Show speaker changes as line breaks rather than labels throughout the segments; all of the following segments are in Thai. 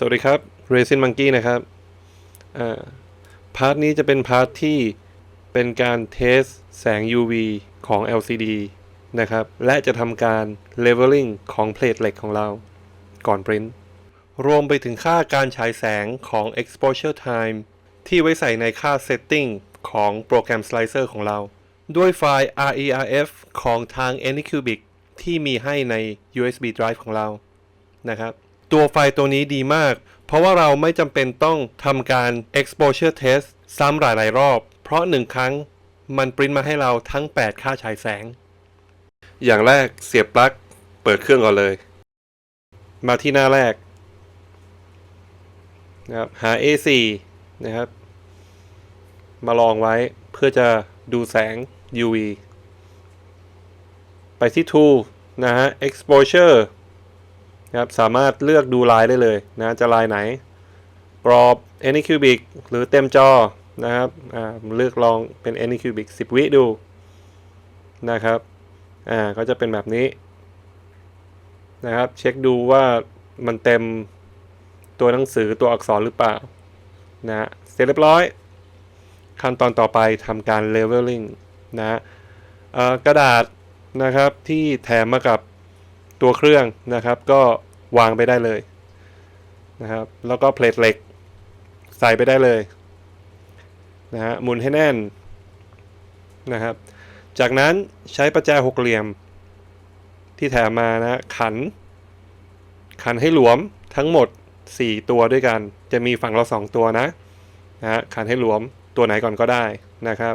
สวัสดีครับ Resin Monkey นะครับพาร์ทนี้จะเป็นพาร์ทที่เป็นการเทสแสง UV ของ LCD นะครับ และจะทำการ leveling ของเพลทเหล็กของเราก่อนปริ้นรวมไปถึงค่าการฉายแสงของ exposure time ที่ไว้ใส่ในค่า setting ของโปรแกรม slicer ของเรา ด้วยไฟล์ RERF ของทาง Anycubic ที่มีให้ใน USB drive ของเรานะครับ ตัวไฟล์ตัวนี้ดีมาก เพราะว่าเราไม่จำเป็นต้องทำการ exposure test ซ้ำหลายๆ รอบ เพราะหนึ่งครั้งมันปริ้นมาให้เราทั้ง 8 ค่าฉายแสง อย่างแรกเสียบปลั๊กเปิดเครื่องก่อนเลย มาที่หน้าแรกนะครับหา A4 นะครับ มาลองไว้เพื่อจะดูแสง UV ไปที่ Tool นะฮะ exposure นะครับสามารถเลือกดูลายได้เลยนะจะลายไหนกรอบ Anycubic หรือเต็มจอนะครับอ่าเลือกลองเป็น Anycubic 10 วิดูนะครับอ่าก็จะเป็นแบบนี้นะครับเช็คดูว่ามันเต็มตัวหนังสือตัวอักษรหรือเปล่านะเสร็จเรียบร้อย ขั้นตอนต่อไปทำการ leveling นะกระดาษนะครับที่แถมมากับ ตัวเครื่องนะครับ ก็วางไปได้เลยนะครับ แล้วก็เพลทเหล็ก ใส่ไปได้เลยนะฮะหมุนให้แน่นนะครับ จากนั้นใช้ประแจหกเหลี่ยม ที่แถมมานะขัน ขันให้หลวมทั้งหมด 4 ตัวด้วยกัน จะมีฝั่งเรา 2 ตัวนะนะฮะขันให้หลวมตัวไหนก่อนก็ได้นะครับ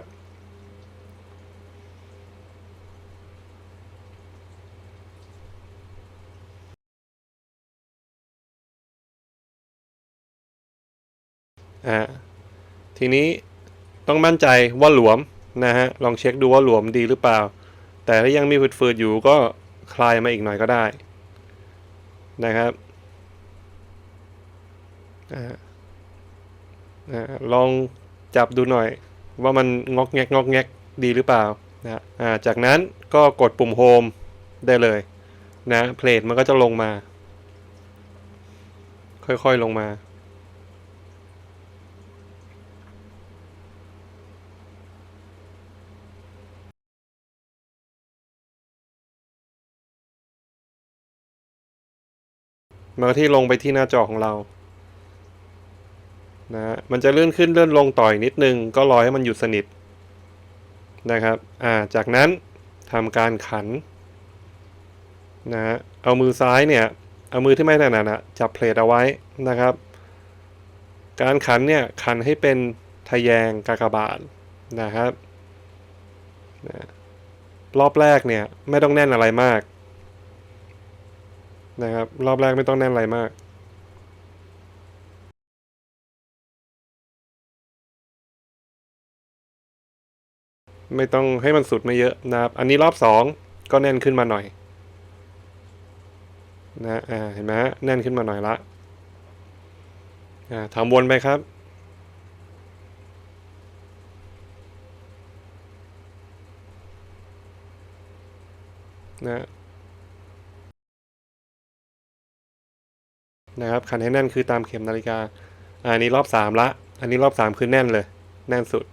อ่าทีนี้ต้องมั่นใจว่าหลวมนะฮะลองเช็คดูว่าหลวมดีหรือเปล่า แต่ถ้ายังมีฝืดๆอยู่ก็คลายมาอีกหน่อยก็ได้นะครับลองจับดูหน่อยว่ามันงอกแงกงอกแงกดีหรือเปล่านะจากนั้นก็กดปุ่มโฮมได้เลยนะเพลทมันก็จะลงมา ค่อยๆลงมา มาที่ลงไปที่หน้าจอของเรานะฮะมันจะเลื่อนขึ้นเลื่อนลงต่อยนิดนึง ก็รอให้มันหยุดสนิทนะครับอ่าจากนั้นทำการขันนะฮะเอามือซ้ายเนี่ย เอามือที่ไม่ถนัดอะจับเพลทเอาไว้นะครับ การขันเนี่ยขันให้เป็นทะแยงกากบาทนะครับนะรอบแรกเนี่ยไม่ต้องแน่นอะไรมาก นะครับ รอบแรกไม่ต้องแน่นอะไรมากไม่ต้องให้มันสุดไม่เยอะนะครับ อันนี้รอบสองก็แน่นขึ้นมาหน่อยนะอ่าเห็นไหมฮะแน่นขึ้นมาหน่อยละอ่าทำวนไปครับ นะ นะครับขันให้แน่นคือตามเข็มนาฬิกา อันนี้รอบสามละ อันนี้รอบสามคือแน่นเลย แน่นสุด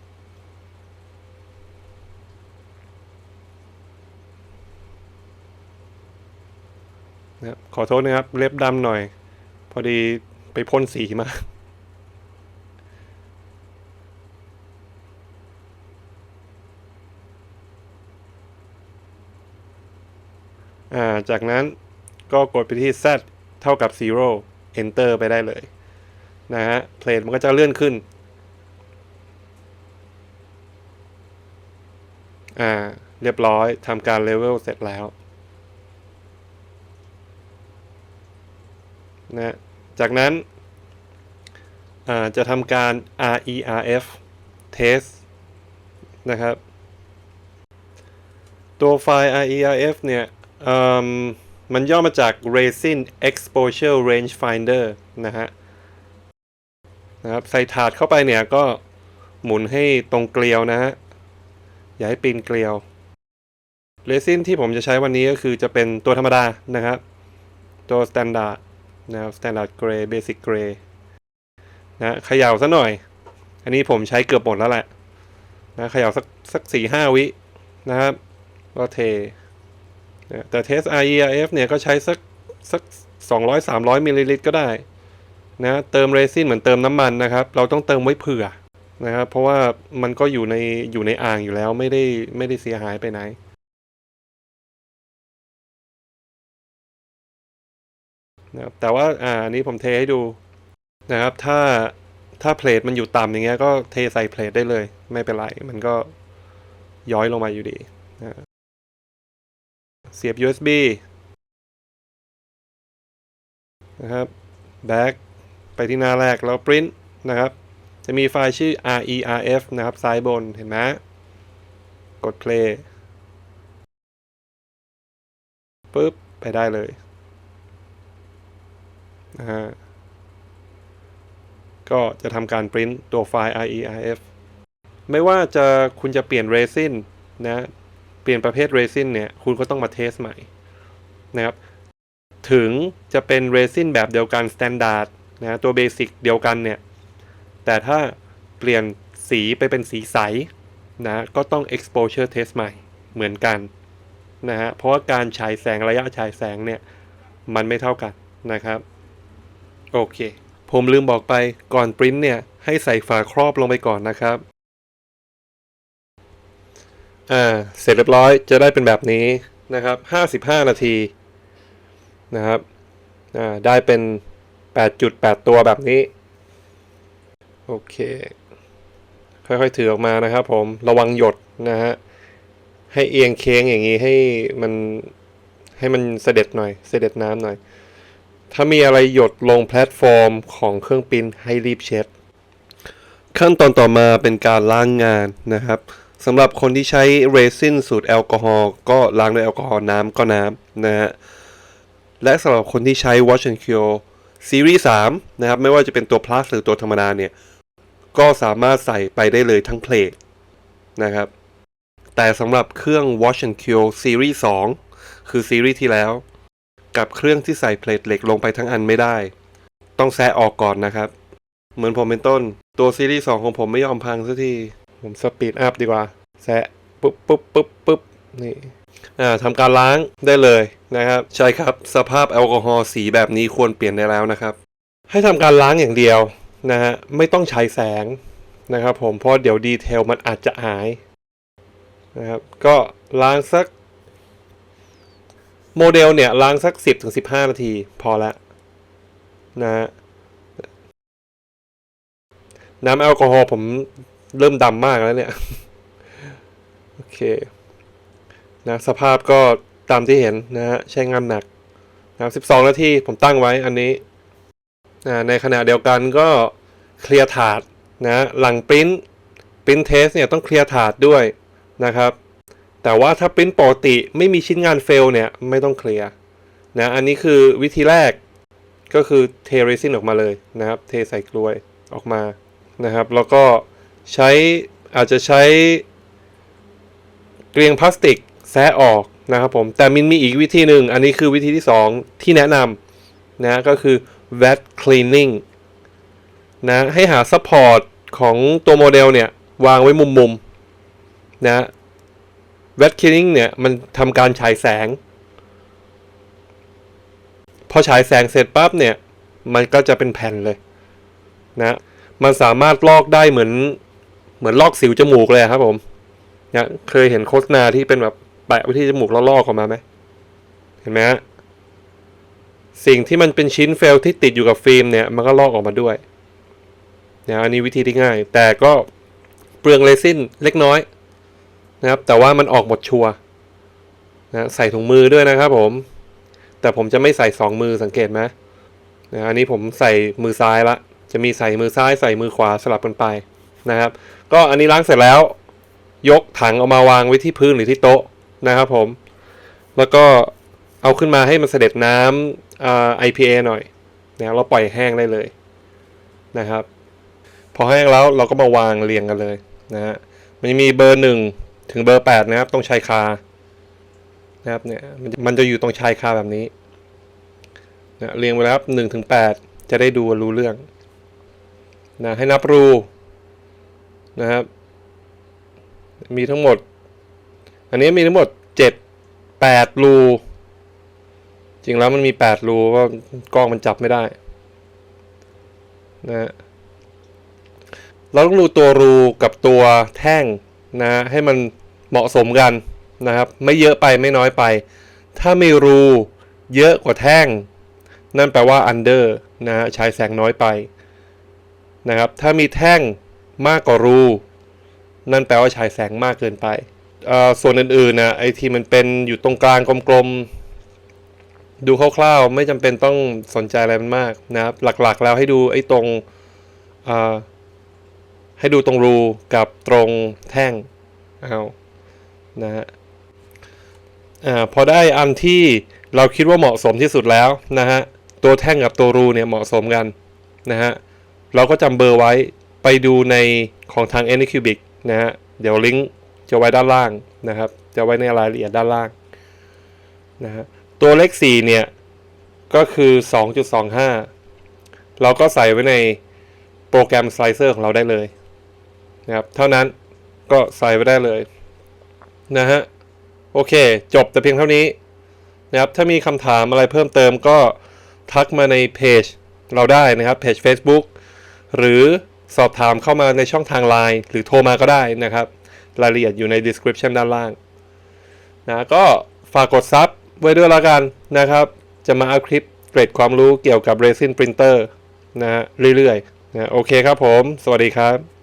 นะครับขอโทษนะครับ เล็บดำหน่อย พอดีไปพ่นสีมาอ่าจากนั้นก็กดไปที่ Z เท่ากับ 0 enter ไปได้เลยนะฮะเพลทมันก็จะเลื่อนขึ้นอ่าเรียบร้อยทำการเลเวลเสร็จแล้วนะจากนั้นจะทำการ RERF test นะครับ ตัวไฟล์ RERF เนี่ยเอิ่ มันย่อมาจาก Resin Exposure Rangefinder นะฮะนะครับใส่ถาดเข้าไปเนี่ยก็หมุนให้ตรงเกลียวนะฮะ อย่าให้ปีนเกลียวเรซินที่ผมจะใช้วันนี้ก็คือจะเป็นตัวธรรมดานะครับ ตัว Standard นะครับ standard gray basic gray นะเขย่าซะหน่อย อันนี้ผมใช้เกือบหมดแล้วแหละนะเขย่าสักสักสี่ห้าวินะครับ ก็เท นะแต่เทส RERF เนี่ยก็ใช้สักสักสองร้อยสามร้อยมิลลิลิตรก็ได้นะเติมเรซินเหมือนเติมน้ำมันนะครับ เราต้องเติมไว้เผื่อนะครับเพราะว่ามันก็อยู่ในอยู่ในอ่างอยู่แล้วไม่ได้ไม่ได้เสียหายไปไหนนะครับแต่ว่าอ่าอันนี้ผมเทให้ดูนะครับ ถ้าถ้าเพลทมันอยู่ต่ำอย่างเงี้ยก็เทใส่เพลทได้เลย ไม่เป็นไร มันก็ย้อยลงมาอยู่ดี เสียบ USB นะครับ back ไปที่หน้าแรกแล้ว print นะครับ จะมีไฟล์ชื่อ RERF นะครับ ซ้ายบน เห็นไหม กด play ปุ๊บ ไปได้เลยนะฮะก็จะทำการปริ้นตัวไฟล์ RERF ไม่ว่าจะคุณจะเปลี่ยนเรซินนะ เปลี่ยนประเภทเรซินเนี่ยคุณก็ต้องมาเทสใหม่นะครับถึงจะเป็นเรซินแบบเดียวกัน s t ต n d า r d นะตัวเบสิกเดียวกันเนี่ยแต่ถ้าเปลี่ยนสีไปเป็นสีใสนะก็ต้อง exposure test ใหม่เหมือนกันนะฮะเพราะว่าการฉายแสงระยะฉายแสงเนี่ยมันไม่เท่ากันนะครับโอเค ผมลืมบอกไปก่อนปริ้นเนี่ยให้ใส่ฝาครอบลงไปก่อนนะครับ อ่าเสร็จเรียบร้อยจะได้เป็นแบบนี้นะครับ 55 นาทีนะครับอ่าได้เป็น 8.8 ตัวแบบนี้ โอเค ค่อยๆ ถือออกมานะครับผมระวังหยดนะฮะ ให้เอียงเค้งอย่างนี้ให้มันให้มันเสด็จหน่อย เสด็จน้ำหน่อย ถ้ามีอะไรหยดลงแพลตฟอร์มของเครื่องปิ้นให้รีบเช็ด ขั้นตอนต่อมาเป็นการล้างงานนะครับ สำหรับคนที่ใช้เรซินสูตรแอลกอฮอล์ก็ล้างด้วยแอลกอฮอล์น้ำก็น้ำนะฮะ และสำหรับคนที่ใช้ Wash and Cure ซีรีส์3นะครับ ไม่ว่าจะเป็นตัว plus หรือตัวธรรมดาเนี่ย ก็สามารถใส่ไปได้เลยทั้งเพลทนะครับ แต่สำหรับเครื่อง Wash and Cure ซีรีส์2คือซีรีส์ที่แล้ว กับเครื่องที่ใส่เพลทเหล็กลงไปทั้งอันไม่ได้ ต้องแซะออกก่อนนะครับ เหมือนผมเป็นต้นตัวซีรีส์2ของผมไม่ยอมพังสักที ผมสปีดอัพดีกว่าแซะปุ๊บปุ๊บปุ๊บปุ๊บนี่อ่าทำการล้างได้เลยนะครับ ใช่ครับสภาพแอลกอฮอล์สีแบบนี้ควรเปลี่ยนได้แล้วนะครับ ให้ทำการล้างอย่างเดียวนะฮะไม่ต้องใช้แสงนะครับ ผมเพราะเดี๋ยวดีเทลมันอาจจะหายนะครับก็ล้างสัก โมเดลเนี่ยล้างสัก 10-15ถึงนาที พอละนะฮะน้ำแอลกอฮอล์ผม เริ่มดำมากแล้วเนี่ย โอเคนะสภาพก็ตามที่เห็นนะฮะใช้งานหนักนะ12 นาทีผมตั้งไว้อันนี้นะในขณะเดียวกันก็เคลียร์ถาดนะหลังปริ้นปริ้นเทสเนี่ยต้องเคลียร์ถาดด้วยนะครับ แต่ว่าถ้าปริ้นปกติไม่มีชิ้นงานเฟลเนี่ยไม่ต้องเคลียร์นะอันนี้คือวิธีแรกก็คือเทเรซินออกมาเลยนะครับ เทใส่กลวยออกมานะครับ แล้วก็ ใช้อาจจะใช้เกลียงพลาสติกแซะออกนะครับผมแต่มันมีอีกวิธีหนึ่ง อันนี้คือวิธีที่ 2 ที่แนะนำนะก็คือ wet cleaning นะให้หาซัพพอร์ตของตัวโมเดลเนี่ย วางไว้มุมๆนะ wet cleaning เนี่ย มันทำการฉายแสง พอฉายแสงเสร็จปั๊บเนี่ย มันก็จะเป็นแผ่นเลยนะ มันสามารถลอกได้เหมือน เหมือนลอกสิวจมูกเลยครับผมเนี่ยเคยเห็นโฆษณาที่เป็นแบบแปะไว้ที่จมูกแล้วลอกออกมาไหมเห็นไหมฮะสิ่งที่มันเป็นชิ้นเฟลที่ติดอยู่กับฟิล์มเนี่ยมันก็ลอกออกมาด้วยนะอันนี้วิธีที่ง่าย แต่ก็เปลืองเรซินเล็กน้อยนะครับแต่ว่ามันออกหมดชัวร์นะใส่ถุงมือด้วยนะครับผม แต่ผมจะไม่ใส่สองมือสังเกตไหมนะอันนี้ผมใส่มือซ้ายละจะมีใส่มือซ้ายใส่มือขวาสลับกันไปนะครับ ก็อันนี้ล้างเสร็จแล้ว ยกถังเอามาวางไว้ที่พื้นหรือที่โต๊ะนะครับผม แล้วก็เอาขึ้นมาให้มันเสด็จน้ำ IPA หน่อยนะเราปล่อยแห้งได้เลยนะครับ พอแห้งแล้วเราก็มาวางเรียงกันเลยนะฮะมันจะมีเบอร์หนึ่งถึงเบอร์แปดนะครับตรงชายคานะครับเนี่ยมันจะอยู่ตรงชายคาแบบนี้นะเรียงไปแล้วหนึ่งถึงแปดจะได้ดูรู้เรื่องนะให้นับรู นะครับ มีทั้งหมด อันนี้มีทั้งหมดเจ็ดแปดรูจริงแล้วมันมีแปดรูว่ากล้องมันจับไม่ได้นะฮะเราต้องดูตัวรูกับตัวแท่งนะให้มันเหมาะสมกันนะครับ ไม่เยอะไปไม่น้อยไป ถ้ามีรูเยอะกว่าแท่ง นั่นแปลว่า under นะฮะใช้แสงน้อยไปนะครับ ถ้ามีแท่ง มากกว่ารู นั่นแปลว่าฉายแสงมากเกินไปเอ่อส่วนอื่นๆนะไอที่มันเป็นอยู่ตรงกลางกลมๆ ดูคร่าวๆ ไม่จำเป็นต้องสนใจอะไรมันมากนะครับ หลักๆ แล้วให้ดูไอ้ตรงให้ดูตรงรูกับตรงแท่งเอานะฮะพอได้อันที่เราคิดว่าเหมาะสมที่สุดแล้วนะฮะ ตัวแท่งกับตัวรูเนี่ยเหมาะสมกันนะฮะ เราก็จำเบอร์ไว้ ไปดูในของทาง Anycubic นะฮะ เดี๋ยวลิงก์จะไว้ด้านล่างนะครับ จะไว้ในรายละเอียดด้านล่างนะฮะ ตัวเลข 4 เนี่ย ก็คือ 2.25 เราก็ใส่ไว้ในโปรแกรม Slicer ของเราได้เลยนะครับ เท่านั้นก็ใส่ไว้ได้เลยนะฮะ โอเค จบแต่เพียงเท่านี้นะครับ ถ้ามีคำถามอะไรเพิ่มเติมก็ทักมาในเพจเราได้นะครับ เพจ Facebook หรือ สอบถามเข้ามาในช่องทาง Line หรือโทรมาก็ได้นะครับ รายละเอียดอยู่ใน description ด้านล่างนะก็ฝากกดซับไว้ด้วยละกันนะครับ จะมาอัพคลิปเกรดความรู้เกี่ยวกับ Resin Printer นะฮะเรื่อยๆนะโอเคครับผม สวัสดีครับ